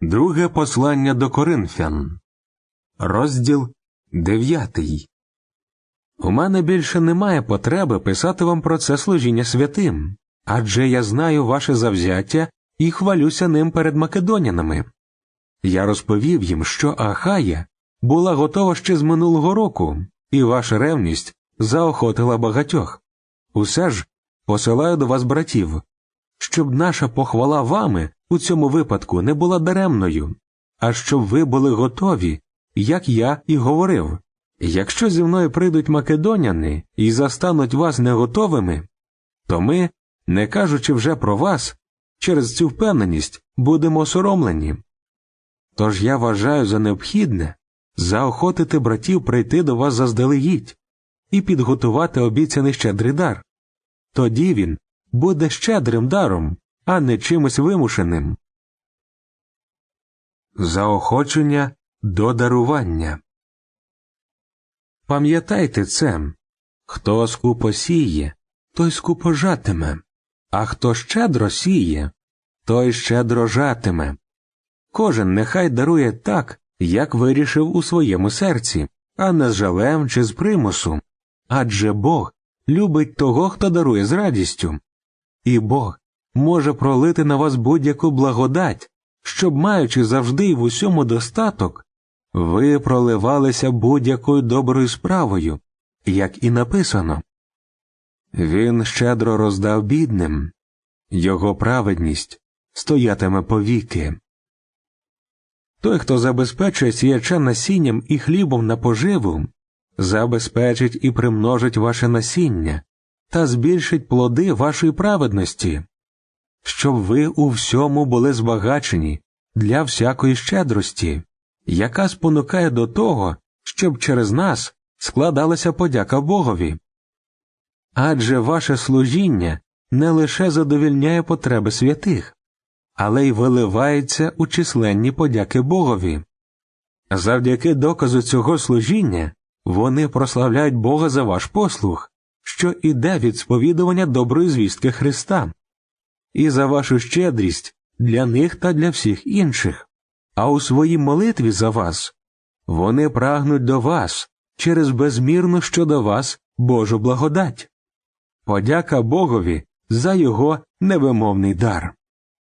Друге послання до Коринфян, розділ дев'ятий. У мене більше немає потреби писати вам про це служіння святим, адже я знаю ваше завзяття і хвалюся ним перед македонянами. Я розповів їм, що Ахая була готова ще з минулого року, і ваша ревність заохотила багатьох. Усе ж посилаю до вас братів, щоб наша похвала вами у цьому випадку не була даремною, а щоб ви були готові, як я і говорив. Якщо зі мною прийдуть македоняни і застануть вас неготовими, то ми, не кажучи вже про вас, через цю впевненість будемо осоромлені. Тож я вважаю за необхідне заохотити братів прийти до вас заздалегідь і підготувати обіцяний щедрий дар. Тоді він буде щедрим даром, а не чимось вимушеним. Заохочення до дарування. Пам'ятайте це хто скупо сіє, той скупо жатиме, а хто щедро сіє, той щедро жатиме. Кожен нехай дарує так, як вирішив у своєму серці, а не з жалем чи з примусу. Адже Бог любить того, хто дарує з радістю, і Бог може пролити на вас будь-яку благодать, щоб, маючи завжди і в усьому достаток, ви проливалися будь-якою доброю справою, як і написано. Він щедро роздав бідним, його праведність стоятиме повіки. Той, хто забезпечує сіяча насінням і хлібом на поживу, забезпечить і примножить ваше насіння та збільшить плоди вашої праведності, щоб ви у всьому були збагачені для всякої щедрості, яка спонукає до того, щоб через нас складалася подяка Богові. Адже ваше служіння не лише задовільняє потреби святих, але й виливається у численні подяки Богові. Завдяки доказу цього служіння вони прославляють Бога за ваш послуг, що іде від сповідування доброї звістки Христа, і за вашу щедрість для них та для всіх інших, а у своїй молитві за вас вони прагнуть до вас через безмірну щодо вас Божу благодать. Подяка Богові за його невимовний дар.